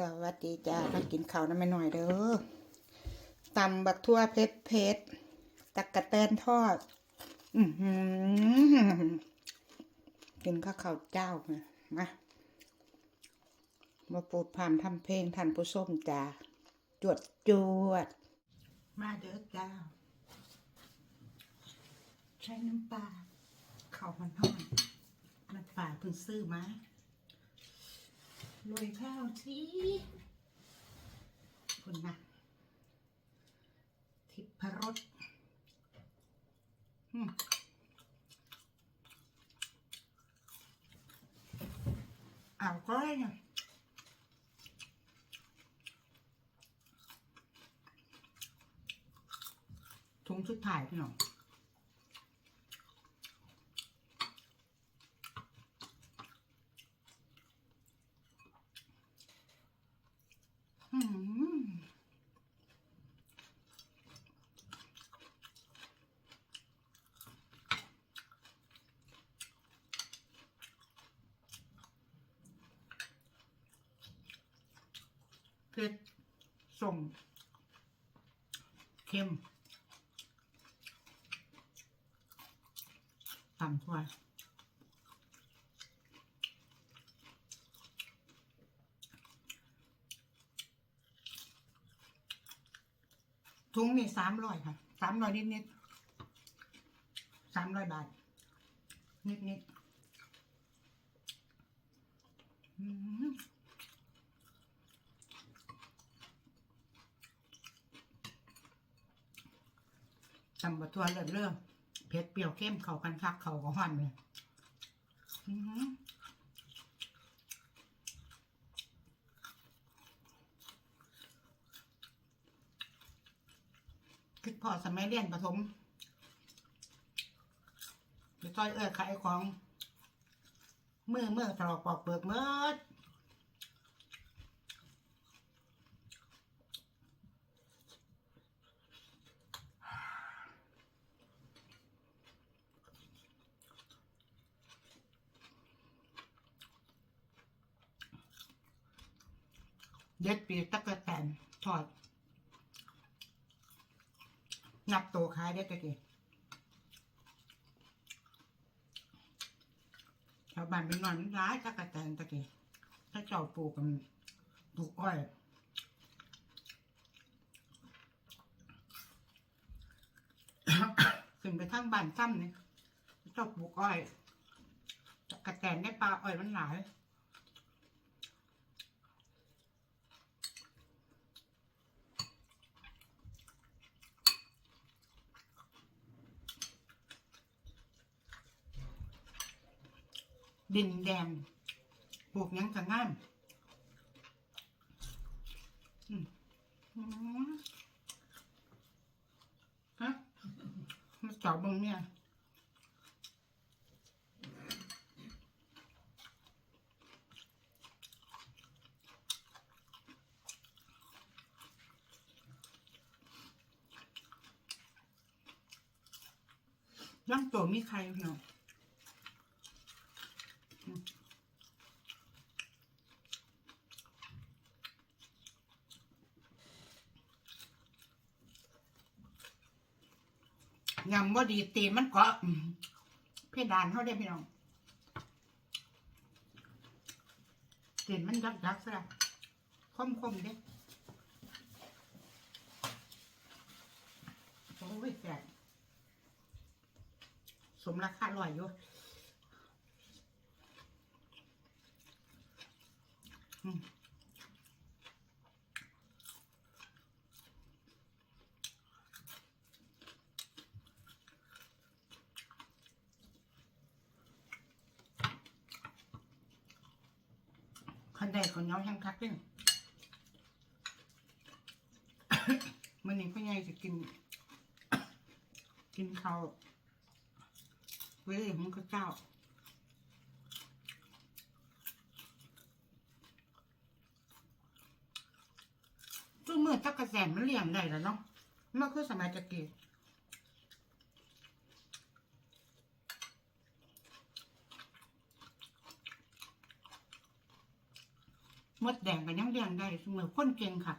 สวัสดีจ้ามากินข้าวน้ำไม่หน่อยเด้อตำบักทั่วเพชรเพชรตักกะแตนทอด อืกินข้าวข้าวเจ้ามามามาปูดพามทำเพลงท่านผู้ชมจ้าจวดจวด มาเด้อจ้า ใช้น้ำปลาข้าวมันทอดน้ำปลาเพิ่งซื้อมา โรยข้าวทีคุณนะทิพรสอืมเอาก็ได้เนี่ยถุงชุดถ่ายพี่น้อง เผ็ดส้มเค็มต่ำกว่า ถุงนี่สามร้อยค่ะสามร้อยนิดนิดสามร้อยบาท นิดนิดอืมตำบะทัวเลือดเรื่องเผ็ดเปรี้ยวเข้มเข้ากันคักเข้ากับหอนเลย คือพอสมัยเรียนประถมไปต้อยเอ้ยขายของมือเมื่อตลอกปอกเปลือกเมื่อเด็ดปีตะกะแตนทอด นับตัวขายได้ตะกี้ชาวบ้านเป็นนอนมันร้ายตะกะแตนตะกี้ถ้าเจ้าปลูกกันปลูกอ้อยขึ้นไปทางบ้านซ้ำนี่เจ้าปลูกอ้อยตะกะแตนได้ปลาอ้อยมันหลาย ดินแดงปลูกยังกันง่ามฮะมาจาะเบึงเนี่ยย่างตัวมีใครเนาะ ยำว่ดีตีนมันเกาะอืมเพดานเขาได้พี่น้องตีนมันยักยักซะคมคมเด้โอ้ยแสบสมราคาลอยอยู่อืมคัันใดคนน้องแห้งคักเด้งมันนี่พ่อใหญ่จะกิน กินข้าวเว้ยมันก็เจ้า มือตักกระแสนมันเลี้ยงได้แล้วเนาะมันคือสมัยตะกี้มดแดงกันยังเลี้ยงได้เสมอคนเก่งค่ะ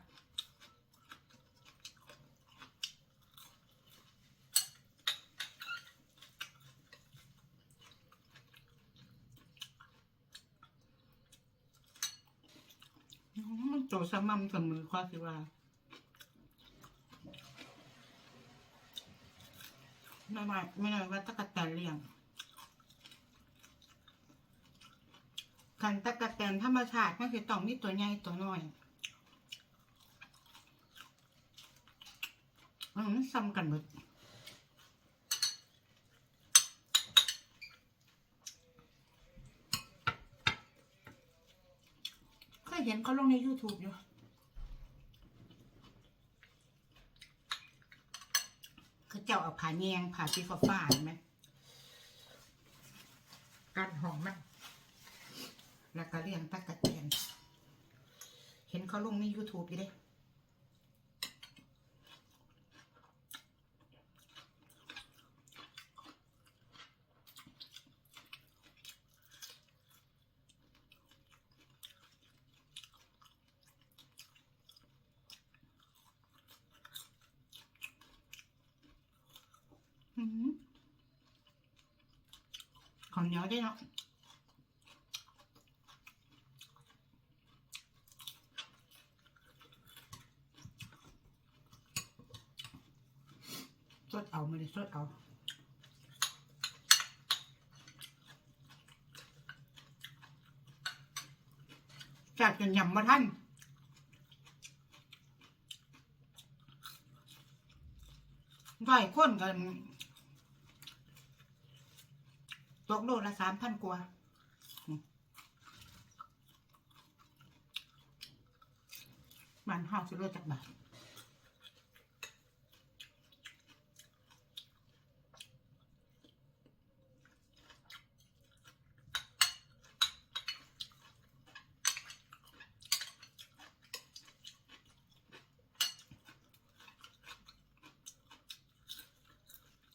อืมมันโตสม่ำเสมอข้อสิว่าไม่ว่ไม่ได้ว่าตะกะแตนเลี้ยงคันตะกะแตนธรรมชาติมันคือต้องมีตัวใหญ่ตัวน้อยอืมซ้ำกันหมด เห็นเขาลงใน YouTube อยู่เขาเจ้าเอาผ่าแยงผ่าสีฟ้าฟ้าๆเห็นไหมกันหอมมันแล้วก็เลี้ยงตะกะแตนเห็นเขาลงใน YouTube อยู่เด้ ข้าวเหนียวได้เนาะสดเอาไม่ได้สดเอาจัดจนยำมาท่านร้อยคนกัน ต กโลละสามพันกว่าบ้านห้าสิโลจากบาท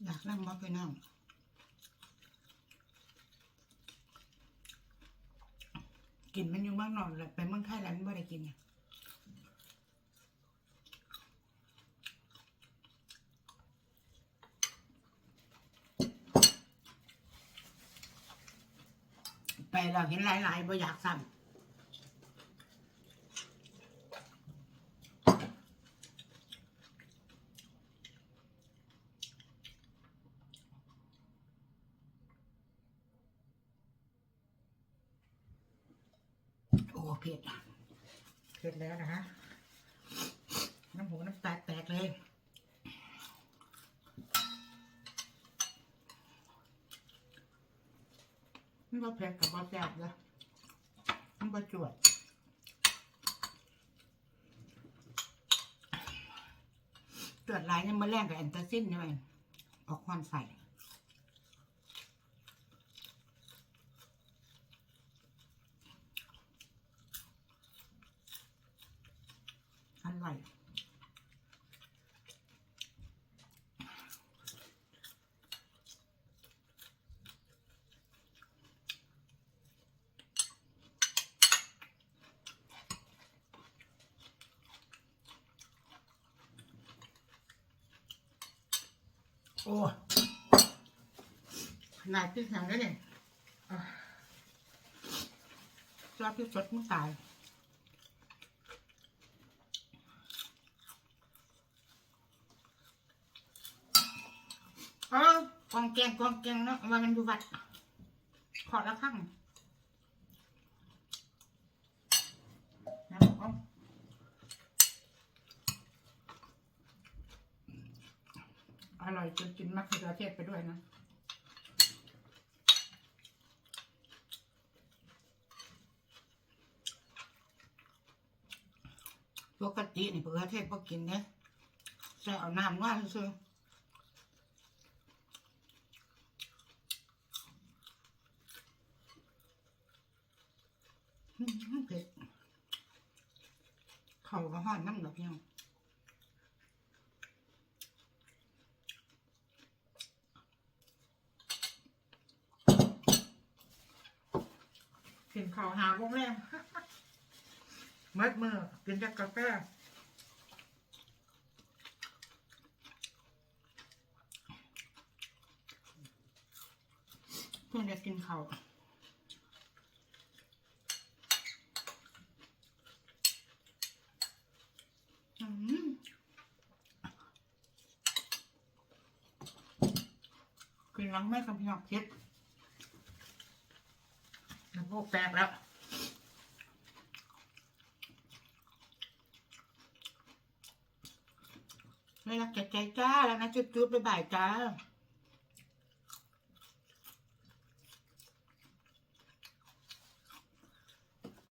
อยากนั่งบ่ไปนั่ง กินมันอยู่เมืองนอกแหละไปเมืองไทยแล้วมันไม่ได้กินเนี่ยไปเราเห็นหลายๆบ่อยากซ้ำโอ้ เผ็ดเผ็ดแล้วนะฮะ น้ำหูน้ำตาแตกเลย มันบ่เผ็ดกับบ่แซ่บเลยมันบ่จวดตรวจลายยังมาแรงกับแอนตาซินใช่ไหมออกควันใส่ อร่อย โอ้ขนาดที่แข็งแล้วเนี่ยอะชอบพี่สดมึงตายเออกองแกงกองแกงเนาะว่ามันอยู่วัดขอละข้างนะเอาอร่อย จนกินมะเขือเทศไปด้วยนะปกตินี่มะเขือเทศพอกินเนี่ยใส่เอาน้ำว่าซื้อเผ็ดเขาก็ห่อนน้ำดอกยังกินข้าว หาวงแรงมัดมือกินจากกาแฟเพื่อนอยากกินเขากินล้างแม่กับพี่น้องเพชรน้ำโพกแตกแล้ว ไม่รักแก่ใจจ้าแล้วนะจุ๊บๆไปบ่ายจ้า